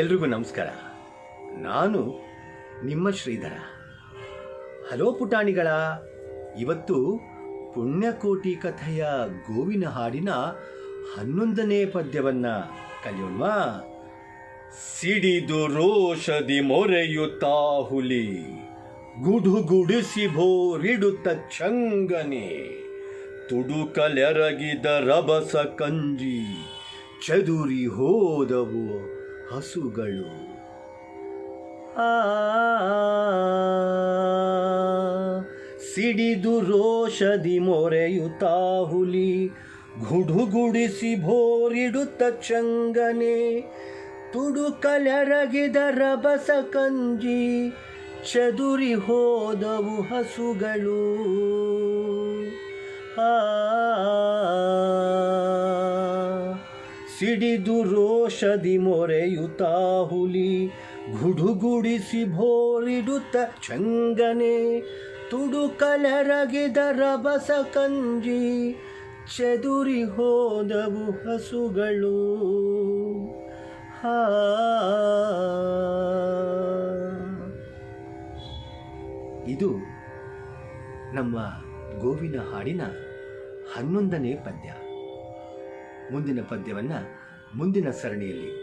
ಎಲ್ರಿಗೂ ನಮಸ್ಕಾರ. ನಾನು ನಿಮ್ಮ ಶ್ರೀಧರ. ಹಲೋ ಪುಟಾಣಿಗಳ, ಇವತ್ತು ಪುಣ್ಯಕೋಟಿ ಕಥೆಯ ಗೋವಿನ ಹಾಡಿನ ಹನ್ನೊಂದನೇ ಪದ್ಯವನ್ನು ಕಲಿಯೋಣ ಸಿಡಿದು ರೋಷದಿ ಮೊರೆಯುತ್ತಾ ಹುಲಿ, ಗುಡುಗುಡಿಸಿ ಭೋರಿಡುತ್ತ ಚಂಗನೆ ತುಡುಕಲೆರಗಿದ ರಭಸ ಕಂಜಿ, ಚದುರಿ ಹೋದವು ಹಸುಗಳು. ಸಿಡಿದು ರೋಷದಿ ಮೊರೆಯುತ್ತಾ ಹುಲಿ ಗುಡುಗುಡಿಸಿ ಭೋರಿಡುತ್ತ ಚಂಗನೆ ತುಡುಕಲೆರಗಿದ ರಬಸ ಕಂಜಿ ಚದುರಿ ಹೋದವು ಹಸುಗಳು. ಸಿಡಿದು ರೋಷದಿ ಮೊರೆಯುತ್ತಾ ಹುಲಿ, ಗುಡುಗುಡಿಸಿ ಭೋರಿಡುತ್ತ ಚಂಗನೆ, ತುಡುಕಲರಗಿದ ರಬಸ ಕಂಜಿ, ಚದುರಿ ಹೋದವು ಹಸುಗಳು. ಹಾ. ಇದು ನಮ್ಮ ಗೋವಿನ ಹಾಡಿನ ಹನ್ನೊಂದನೇ ಪದ್ಯ. ಮುಂದಿನ ಪದ್ಯವನ್ನು ಮುಂದಿನ ಸರಣಿಯಲ್ಲಿ.